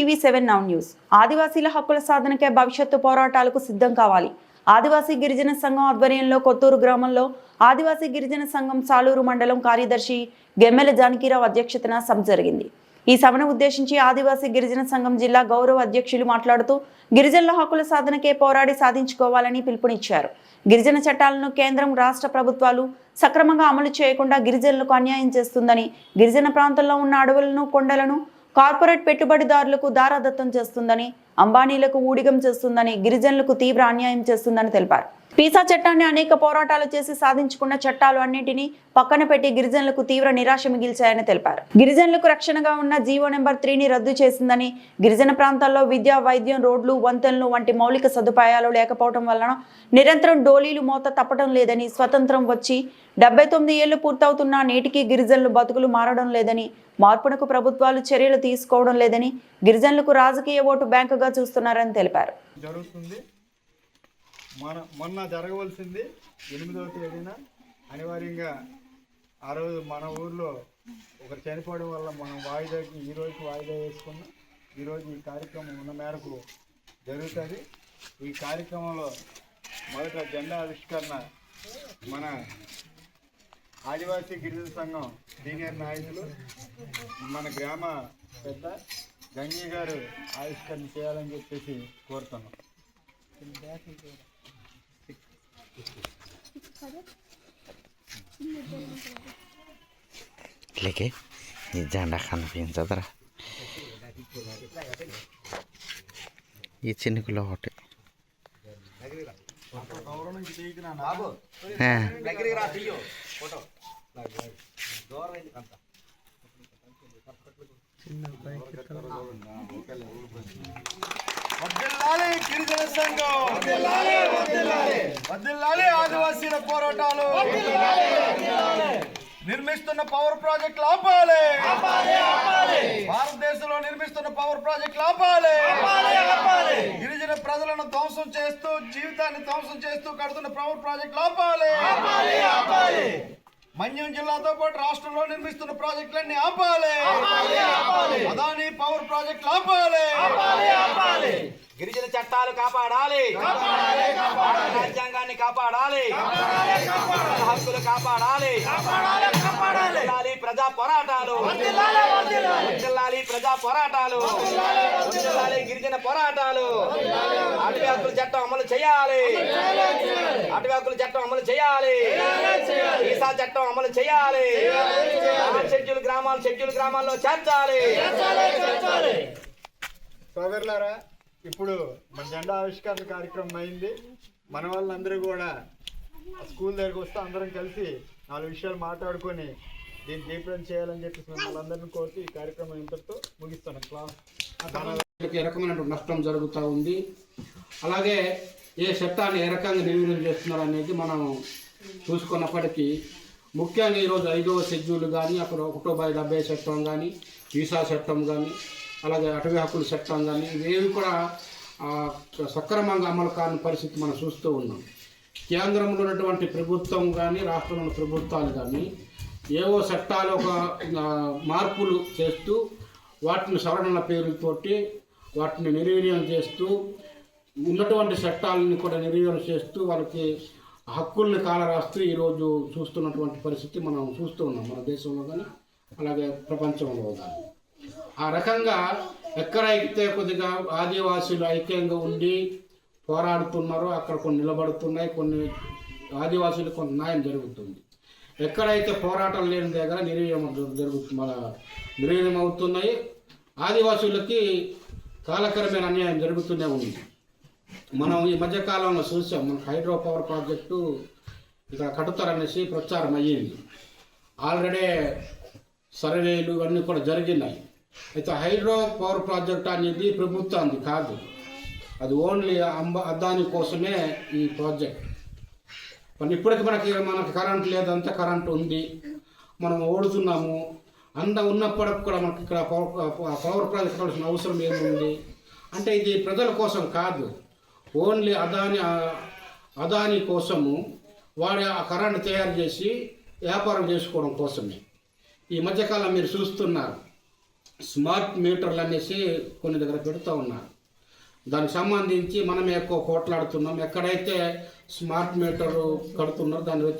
TV seven now news. ఆదివాసీల హక్కుల సాధనకే భవిష్యత్తు పోరాటాలకు సిద్ధం కావాలి. ఆదివాసీ గిరిజన సంఘం ఆధ్వర్యంలో కొత్తూరు గ్రామంలో ఆదివాసీ గిరిజన సంఘం సాలూరు మండలం కార్యదర్శి గెమ్మెల జానకీరావు అధ్యక్షతన సభ జరిగింది. ఈ సభను ఉద్దేశించి ఆదివాసీ గిరిజన సంఘం జిల్లా గౌరవ అధ్యక్షులు మాట్లాడుతూ గిరిజనుల హక్కుల సాధనకే పోరాడి సాధించుకోవాలని పిలుపునిచ్చారు. గిరిజన చట్టాలను కేంద్రం రాష్ట్ర ప్రభుత్వాలు సక్రమంగా అమలు చేయకుండా గిరిజనులకు అన్యాయం చేస్తుందని గిరిజన ప్రాంతంలో ఉన్న అడవులను కొండలను కార్పొరేట్ పెట్టుబడిదారులకు దారాదత్తం చేస్తుందని అంబానీలకు ఊడిగం చేస్తుందని గిరిజనులకు తీవ్ర అన్యాయం చేస్తుందని తెలిపారు. పీసా చట్టాన్ని అనేక పోరాటాలు చేసి సాధించుకున్న చట్టాలు అన్నింటినీ పక్కన పెట్టి గిరిజనులకు తీవ్ర నిరాశ మిగిల్చాయని తెలిపారు. గిరిజనులకు రక్షణగా ఉన్న జీవో నెంబర్ త్రీని రద్దు చేసిందని గిరిజన ప్రాంతాల్లో విద్య వైద్యం రోడ్లు వంతెనలు వంటి మౌలిక సదుపాయాలు లేకపోవడం వలన నిరంతరం డోలీలు మోత తప్పడం లేదని స్వతంత్రం వచ్చి డెబ్బై తొమ్మిది ఏళ్ళు పూర్తవుతున్నా నేటికి గిరిజనులు బతుకులు మారడం లేదని మార్పునకు ప్రభుత్వాలు చర్యలు తీసుకోవడం లేదని గిరిజనులకు రాజకీయ ఓటు బ్యాంకుగా చూస్తున్నారని తెలిపారు. జరుగుతుంది. మన మొన్న జరగవలసింది ఎనిమిదవ తేదీన అనివార్యంగా ఆ రోజు మన ఊర్లో ఒకరు చనిపోవడం వల్ల మనం వాయిదాకి ఈ రోజుకి వాయిదా వేసుకున్నాం. ఈరోజు ఈ కార్యక్రమం ఉన్న మేరకు జరుగుతుంది. ఈ కార్యక్రమంలో మొదట జెండా ఆవిష్కరణ మన ఆదివాసీ గిరిజన సంఘం సీనియర్ నాయకులు మన గ్రామ పెద్ద గంగి గారు ఆవిష్కరణ చేయాలని చెప్పేసి కోరుతున్నాం. లేకే ఈ జెండా కనిపించదురా ఈ చినుకులో ఒకటి ఆ, వర్ధిల్లాలి గిరిజన సంఘం. వర్ధిల్లాలి ఆదివాసీల పోరాటాలు. నిర్మిస్తున్న పవర్ ప్రాజెక్టులు ఆపాలి భారతదేశంలో నిర్మిస్తున్న పవర్ ప్రాజెక్టులు ఆపాలి గిరిజన ప్రజలను ధ్వంసం చేస్తూ జీవితాన్ని ధ్వంసం చేస్తూ కడుతున్న పవర్ ప్రాజెక్టులు ఆపాలి మన్యం జిల్లాతో పాటు రాష్ట్రంలో నిర్మిస్తున్న ప్రాజెక్టులన్నీ ఆపాలి. అదాని పవర్ ప్రాజెక్టులు ఆపాలి. గిరిజన చట్టాలు కాపాడాలి. రాజ్యాంగాన్ని కాపాడాలి. హక్కులు కాపాడాలి. ప్రజా పోరాటాలు. ప్రజా పోరాటాలు. గిరిజన పోరాటాలు. అటవీ హక్కుల చట్టం అమలు చేయాలి. అటవీ హక్కుల చట్టం అమలు చేయాలి. ఈసా చట్టం అమలు చేయాలి. షెడ్యూల్ గ్రామాలు షెడ్యూల్ గ్రామాల్లో చేర్చాలి. సోదరులారా ఇప్పుడు మన జెండా ఆవిష్కరణ కార్యక్రమం అయింది. మన వాళ్ళందరూ కూడా స్కూల్ దగ్గరకు వస్తే అందరం కలిసి నాలుగు విషయాలు మాట్లాడుకొని దీన్ని దీపం చేయాలని చెప్పి మిమ్మల్ని అందరినీ కోరుతూ ఈ కార్యక్రమం ఇంతటితో ముగిస్తాను క్లాస్. ఏ రకమైన నష్టం జరుగుతూ ఉంది. అలాగే ఏ చట్టాన్ని ఏ రకంగా నిర్వీర్యం చేస్తున్నారు అనేది మనం చూసుకున్నప్పటికీ ముఖ్యంగా ఈరోజు ఐదవ షెడ్యూల్ కానీ అక్కడ ఒకటో బై డెబ్బై చట్టం కానీ వీసా చట్టం కానీ అలాగే అటవీ హక్కుల చట్టం కానీ ఇవేవి కూడా సక్రమంగా అమలు కాని పరిస్థితి మనం చూస్తూ ఉన్నాం. కేంద్రంలో ఉన్నటువంటి ప్రభుత్వం కానీ రాష్ట్రంలో ప్రభుత్వాలు కానీ ఏవో చట్టాలు ఒక మార్పులు చేస్తూ వాటిని సవరణల పేరుతోటి వాటిని నిర్వీర్యం చేస్తూ ఉన్నటువంటి చట్టాలను కూడా నిర్వీర్యం చేస్తూ వాళ్ళకి హక్కుల్ని కాలరాస్తూ ఈరోజు చూస్తున్నటువంటి పరిస్థితి మనం చూస్తూ ఉన్నాం మన దేశంలో కానీ అలాగే ప్రపంచంలో కానీ ఆ రకంగా ఎక్కడైతే కొద్దిగా ఆదివాసీలు ఐక్యంగా ఉండి పోరాడుతున్నారో అక్కడ కొన్ని నిలబడుతున్నాయి కొన్ని ఆదివాసీలకు కొంత న్యాయం జరుగుతుంది. ఎక్కడైతే పోరాటం లేని దగ్గర నిర్వీర్యం జరుగుతుంది మన నిర్వీర్యం అవుతున్నాయి ఆదివాసులకి కాలకరమైన అన్యాయం జరుగుతూనే ఉంది. మనం ఈ మధ్యకాలంలో చూసాం మనకు హైడ్రో పవర్ ప్రాజెక్టు ఇక్కడ కడుతారనేసి ప్రచారం అయ్యింది. ఆల్రెడీ సర్వేలు ఇవన్నీ కూడా జరిగినాయి. అయితే హైడ్రో పవర్ ప్రాజెక్ట్ అనేది ప్రభుత్వానికి కాదు. అది ఓన్లీ అంబ అద్దాని కోసమే ఈ ప్రాజెక్ట్. మరి ఇప్పటికి మనకి మనకి కరెంట్ లేదంతా కరెంట్ ఉంది. మనం ఓడుతున్నాము. అంత ఉన్నప్పటికి కూడా మనకి ఇక్కడ పవర్ పవర్ కట్టాల్సిన కావాల్సిన అవసరం ఏముంది? అంటే ఇది ప్రజల కోసం కాదు. ఓన్లీ అదాని అదాని కోసము వాడు ఆ కరెంట్ తయారు చేసి వ్యాపారం చేసుకోవడం కోసమే. ఈ మధ్యకాలం మీరు చూస్తున్నారు. స్మార్ట్ మీటర్లు అనేసి కొన్ని దగ్గర పెడుతూ ఉన్నారు. దానికి సంబంధించి మనమే ఎక్కువ పోట్లాడుతున్నాం. ఎక్కడైతే స్మార్ట్ మీటర్ కడుతున్నారో దాని వ్యతిరేక